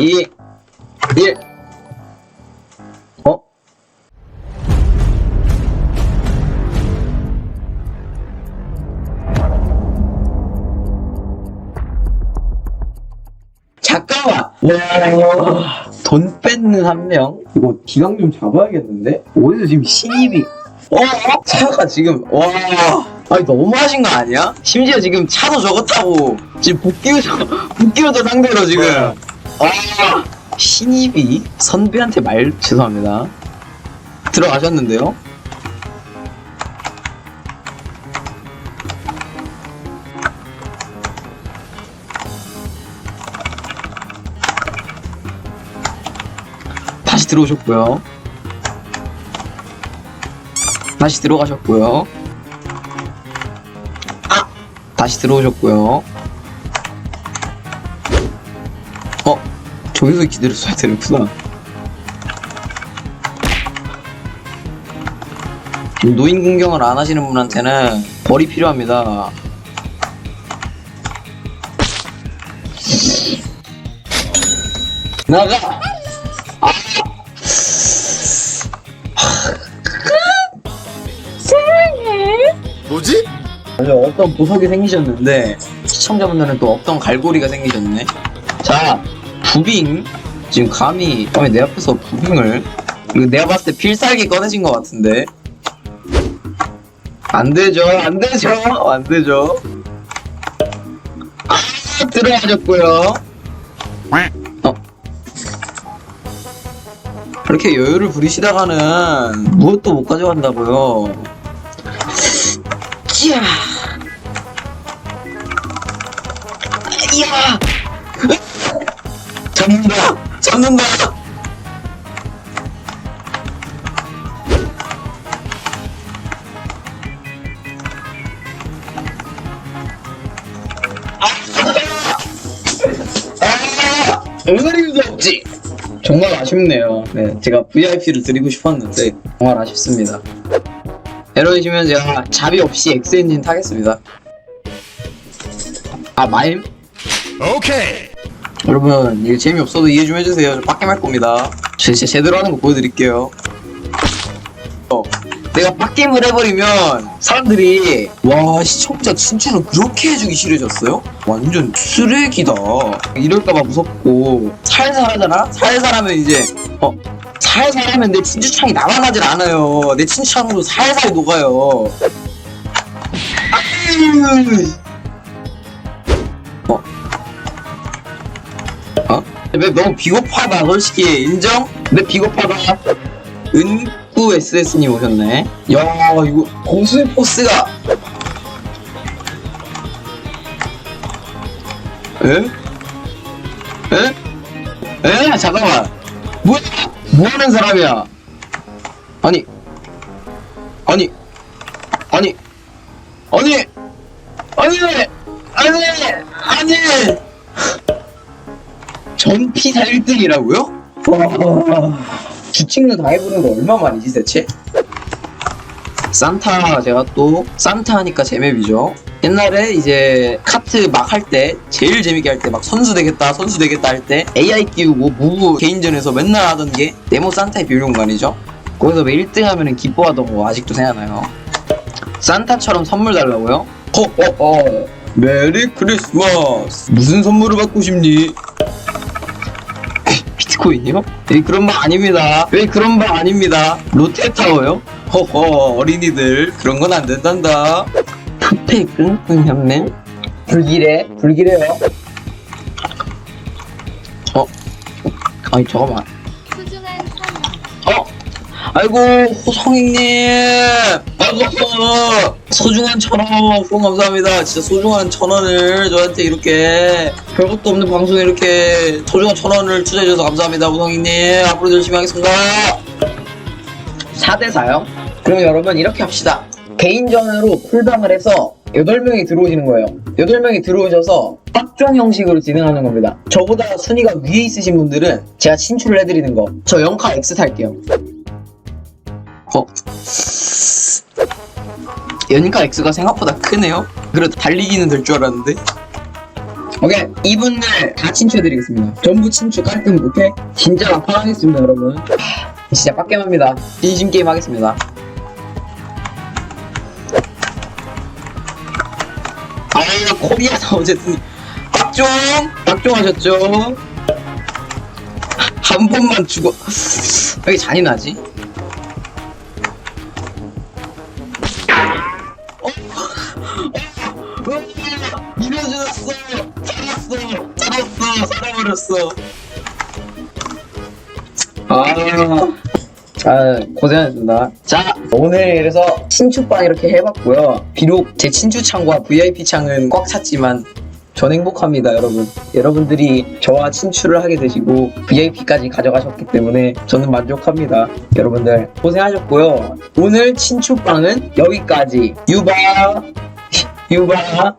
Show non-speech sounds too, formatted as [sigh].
2, 1. 어? 잠깐만! 와, 돈 뺏는 한 명? 이거 기강 좀 잡아야겠는데? 어디서 지금 신입이. 어? 차가 지금, 와. 아니, 너무하신 거 아니야? 심지어 지금 차도 저거 타고, 지금 복귀유저, [laughs] 복귀유저 상대로 지금. 아, 신입이 선배한테 말, 죄송합니다. 들어가셨는데요? 다시 들어오셨고요. 다시 들어가셨고요. 아! 다시 들어오셨고요. 저기서 기다렸어야 되는구나. 노인 공경을 안 하시는 분한테는 벌이 필요합니다. 나가! 뭐지? 오늘 어떤 보석이 생기셨는데 시청자분들은 또 어떤 갈고리가 생기셨네. 자, 부빙 지금 감히 감히 내 앞에서 부빙을 내가 봤을 때 필살기 꺼내신 것 같은데 안 되죠, 안 되죠, 안 되죠. 아, 들어가셨고요. 어. 그렇게 여유를 부리시다가는 무엇도 못 가져간다고요. 찌야. 이야! 잡는다! 잡는다! 아! 응가리도 없지! 정말 아쉽네요. 네, 제가 VIP를 드리고 싶었는데 정말 아쉽습니다. 에러이시면 제가 자비 없이 엑스엔진 타겠습니다. 아 마임? 오케이. 여러분 이게 재미없어도 이해 좀 해주세요 저 빡겜 할 겁니다 저 진짜 제대로 하는 거 보여드릴게요 어, 내가 빡겜을 해버리면 사람들이 와 시청자 친추를 그렇게 해주기 싫어졌어요? 완전 쓰레기다 이럴까봐 무섭고 살살 하잖아? 살살 하면 이제 어 살살 하면 내 친추창이 남아나질 않아요 내 친추창도 살살 녹아요 아유 어? 맵 너무 비겁하다 솔직히. 인정? 맵 비겁하다. 은구 SS님 오셨네. 야 이거 고수의 포스가. 에? 에? 에? 잠깐만. 뭐야? 뭐하는 사람이야? 아니. 아니. 아니. 아니. 아니. 아니. 아니 전피사 1등이라고요? 와 주칭도 다 해보는 거 얼마 만이지 대체? 산타 제가 또 산타 하니까 제맵이죠 옛날에 이제 카트 막 할 때 제일 재밌게 할 때 막 선수 되겠다 선수 되겠다 할 때 AI 끼우고 무브 개인전에서 맨날 하던 게 네모 산타의 비밀공간이죠 거기서 왜 1등 하면 기뻐하던 거 아직도 생각나요 산타처럼 선물 달라고요? 허허허 메리 크리스마스 무슨 선물을 받고 싶니? 비트코인이요? 예, 그런 방 아닙니다. 왜 그런 방 아닙니다. 롯데타워요? 허허, 어린이들. 그런 건 안 된단다. 끙끙 현맨? 불길해? 불길해요? 어? 아니, 잠깐만. 어? 아이고, 호성이님! 아이고, 소중한 천 원, 후원 감사합니다. 진짜 소중한 천 원을 저한테 이렇게, 별것도 없는 방송에 이렇게 소중한 천 원을 투자해주셔서 감사합니다, 호성이님. 앞으로도 열심히 하겠습니다. 4대4요? 그럼 여러분, 이렇게 합시다. 개인전으로 풀방을 해서 8명이 들어오시는 거예요. 8명이 들어오셔서 빡종 형식으로 진행하는 겁니다. 저보다 순위가 위에 있으신 분들은 제가 친출을 해드리는 거. 저 영카 X 탈게요. 어? 연카 X가 생각보다 크네요. 그래도 달리기는 될 줄 알았는데. 오케이 이분들 다 친추해드리겠습니다. 전부 친추 깔끔 오케이? 진짜 막판하겠습니다 여러분. 진짜 빡겜합니다. 진심 게임 하겠습니다. 아 코리아서 어쨌든 박종! 박종 하셨죠? 한 번만 죽어. 왜 잔인하지 이뤄졌어 살았어. 살았어. 살아버렸어. 아, 아 고생하셨습니다. 자 오늘 그래서 친추방 이렇게 해봤고요. 비록 제 친추 창과 VIP 창은 꽉 찼지만 전 행복합니다 여러분. 여러분들이 저와 친추를 하게 되시고 VIP까지 가져가셨기 때문에 저는 만족합니다. 여러분들 고생하셨고요. 오늘 친추방은 여기까지. 유바 유바